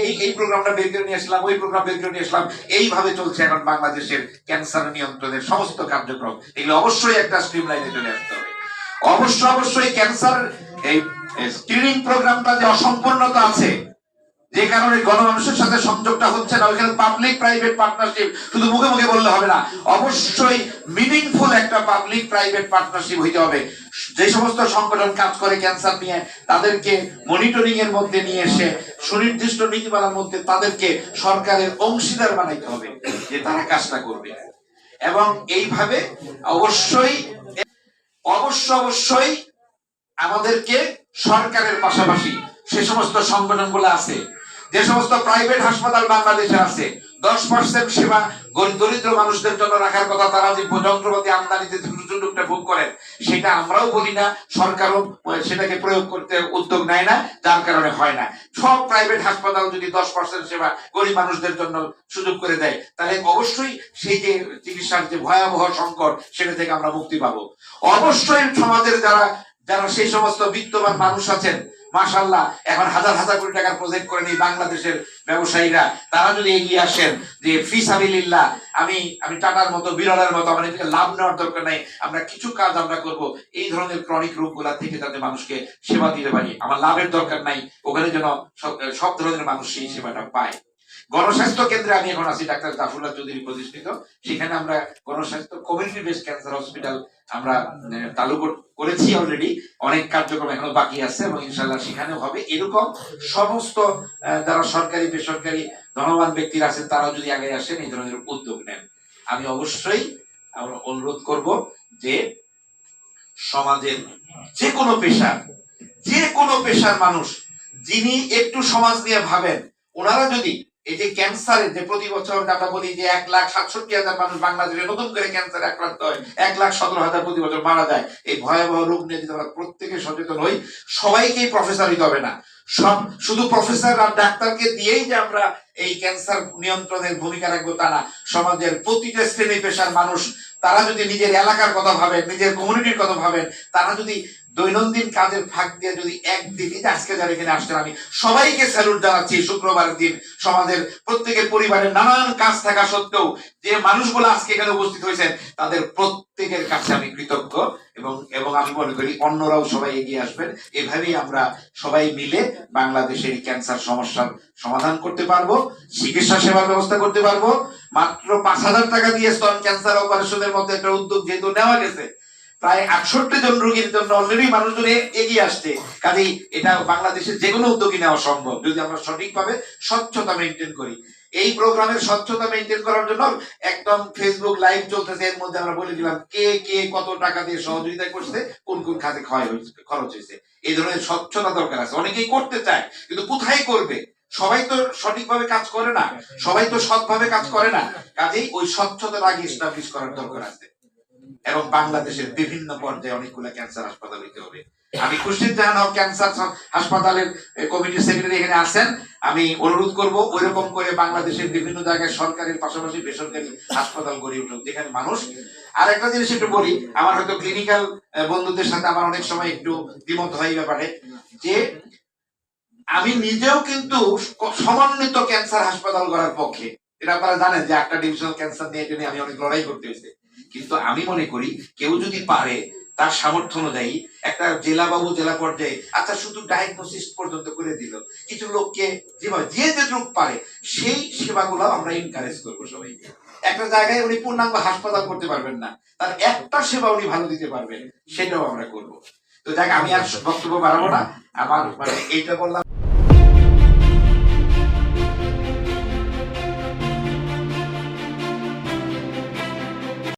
এই এই প্রোগ্রামটা বের করে নিয়ে আসলাম, ওই প্রোগ্রাম বের করে নিয়ে আসলাম। এইভাবে চলছে এখন বাংলাদেশের ক্যান্সার নিয়ন্ত্রণের সমস্ত কার্যক্রম। এগুলো অবশ্যই একটা স্ট্রিম লাইনে চলে আসতে হবে। অবশ্য, অবশ্যই ক্যান্সার, এই স্ক্রিনিং প্রোগ্রামটা যে অসম্পূর্ণতা আছে যে কারণে গণমানুষের সাথে সংযোগটা হচ্ছে না, ওইখানে পাবলিক প্রাইভেট পার্টনারশিপ শুধু মুখে মুখে বললে হবে না, অবশ্যই মিনিংফুল একটা পাবলিক প্রাইভেট পার্টনারশিপ হইতে হবে। যে সমস্ত সংগঠন কাজ করে ক্যান্সার নিয়ে, তাদেরকে মনিটরিং এর মধ্যে নিয়ে এসে, সুনির্দিষ্ট নীতিমালার মধ্যে তাদেরকে সরকারের অংশীদার বানাইতে হবে যে তারা কাজটা করবে। এবং এইভাবে অবশ্যই, অবশ্য অবশ্যই আমাদেরকে সরকারের পাশাপাশি সে সমস্ত সংগঠনগুলো আছে যে সমস্ত প্রাইভেট হাসপাতাল বাংলাদেশে আছে, দশ পার্সেন্ট সেবা দরিদ্র মানুষদের জন্য রাখার কথা তারা যে যন্ত্রপাতি আমদানিতে সুযোগটা ভোগ করেন সেটা আমরাও বলি না সরকারও সেটাকে প্রয়োগ করতে উদ্যোগ নেয় না যার কারণে হয় না সব প্রাইভেট হাসপাতাল যদি দশ পার্সেন্ট সেবা গরিব মানুষদের জন্য সুযোগ করে দেয় তাহলে অবশ্যই সেই যে চিকিৎসার যে ভয়াবহ সংকট সেটা থেকে আমরা মুক্তি পাবো অবশ্যই সমাজের যারা যারা সেই সমস্ত বিত্তবান মানুষ আছেন মাশাল্লাহ এখন হাজার হাজার কোটি টাকার প্রজেক্ট করেন এই বাংলাদেশের ব্যবসায়ীরা, তারা যদি এগিয়ে আসেন যে, ফি সাবিলিল্লাহ, আমি আমি টাটার মতো, বিরলের মতো, আমার এদিকে লাভ নেওয়ার দরকার নাই, আমরা কিছু কাজ আমরা করব। এই ধরনের ক্রনিক রোগগুলা থেকে যাতে মানুষকে সেবা দিতে পারি। আমার লাভের দরকার নাই, ওখানে যেন সব ধরনের মানুষ সেই সেবাটা পায়। গণস্বাস্থ্য কেন্দ্রে আমি এখন আছি, ডাক্তার জাফরুল্লাহ চৌধুরী প্রতিষ্ঠিত। সেখানে আমরা গণস্বাস্থ্য কমিউনিটি বেস ক্যান্সার হসপিটাল আমরা চালু করেছি অলরেডি অনেক কার্যক্রম এখনও বাকি আছে এবং ইনশাল্লাহ সেখানেও হবে। এরকম সমস্ত যারা সরকারি, বেসরকারি ধনবান ব্যক্তিরা আছেন, তারাও যদি আগে আসেন, এই ধরনের উদ্যোগ নেন। আমি অবশ্যই আমরা অনুরোধ করব যে সমাজের যে কোনো পেশার যে কোনো পেশার মানুষ, যিনি একটু সমাজ নিয়ে ভাবেন, ওনারা যদি এই যে ক্যান্সারে যে প্রতি বছর আমরা বলি যে এক লাখ সাতষট্টি হাজার মানুষ বাংলাদেশে নতুন করে ক্যান্সার আক্রান্ত হয়, এক লাখ সতেরো হাজার প্রতি বছর মারা যায়। এই ভয়াবহ রোগ নিয়ে যদি আমরা প্রত্যেকে সচেতন হই, সবাইকেই প্রফেসর হইতে হবে না। সব, শুধু প্রফেসর আর ডাক্তারকে দিয়েই যে আমরা এই ক্যান্সার নিয়ন্ত্রণের ভূমিকা রাখব তা না। সমাজের প্রতিটা শ্রেণি পেশার মানুষ তারা যদি নিজের এলাকার কথা ভাবেন, নিজের কমিউনিটির কথা ভাবেন, তারা যদি দৈনন্দিন কাজের ফাঁক দিয়ে যদি একদিন আজকে যারা এখানে আসছেন, আমি সবাইকে স্যালুট জানাচ্ছি শুক্রবারের দিন সমাজের প্রত্যেকের পরিবারের নানান কাজ থাকা সত্ত্বেও যে মানুষগুলো আজকে এখানে উপস্থিত হয়েছেন, তাদের প্রত্যেকের কাছে আমি কৃতজ্ঞ। এবং এবং আমি মনে করি অন্যরাও সবাই এগিয়ে আসবেন। এভাবেই আমরা সবাই মিলে বাংলাদেশের ক্যান্সার সমস্যার সমাধান করতে পারব, চিকিৎসা সেবার ব্যবস্থা করতে পারব। মাত্র পাঁচ হাজার টাকা দিয়ে স্তন ক্যান্সার অপারেশনের মধ্যে একটা উদ্যোগ যেহেতু নেওয়া গেছে, প্রায় আটষট্টি জন রোগীর জন্য অলরেডি মানুষজন এগিয়ে আসছে। কাজেই এটা বাংলাদেশের যে কোনো উদ্যোগী নেওয়া সম্ভব। যদি আমরা সঠিকভাবে স্বচ্ছতা মেনটেন করি। এই প্রোগ্রামের স্বচ্ছতা মেনটেন করার জন্য একদম ফেসবুক লাইভ চলতেছে, এর মধ্যে আমরা বলে দিলাম কে কে কত টাকা দিয়ে সহযোগিতা করছে, কোন কোন খাতে ক্ষয় হয়েছে, খরচ হয়েছে। এই ধরনের স্বচ্ছতা দরকার আছে। অনেকেই করতে চায়, কিন্তু কোথায় করবে? সবাই তো সঠিকভাবে কাজ করে না, সবাই তো সৎভাবে কাজ করে না। কাজেই ওই স্বচ্ছতার আগে এস্টাবলিশ করার দরকার আছে। এবং বাংলাদেশের বিভিন্ন পর্যায়ে অনেকগুলো ক্যান্সার হাসপাতাল হইতে হবে। আমি খুশিদ জাহান হক ক্যান্সার হাসপাতালের কমিটি সেক্রেটারি এখানে আছেন। আমি অনুরোধ করব, ওইরকম করে বাংলাদেশের বিভিন্ন জায়গায় সরকারের পাশাপাশি বেসরকারি হাসপাতাল গড়ে উঠুক, যেখানে মানুষ আর একটা জিনিস একটু বলি, আমার হয়তো ক্লিনিক্যাল বন্ধুদের সাথে আমার অনেক সময় একটু দ্বিমত হয় ব্যাপারে, যে আমি নিজেও কিন্তু সমন্বিত ক্যান্সার হাসপাতাল করার পক্ষে। এটা আপনারা জানেন যে একটা ডিভিশনাল ক্যান্সার নিয়ে আমি অনেক লড়াই করতে হয়েছে। কিন্তু আমি মনে করি কেউ যদি পারে তার সামর্থ্য অনুযায়ী একটা জেলা বাবু জেলা পর্যায়ে আচ্ছা শুধু ডায়াগনোসিস পর্যন্ত করে দিল। কিছু লোককে যেভাবে, যে যে যেটুক পারে, সেই সেবাগুলো আমরা এনকারেজ করব সবাইকে। একটা জায়গায় উনি পূর্ণাঙ্গ হাসপাতাল করতে পারবেন না, তার একটা সেবা উনি ভালো দিতে পারবেন, সেটাও আমরা করব। তো দেখ আমি আর বক্তব্য বাড়াবো না। আমার মানে এইটা বললাম।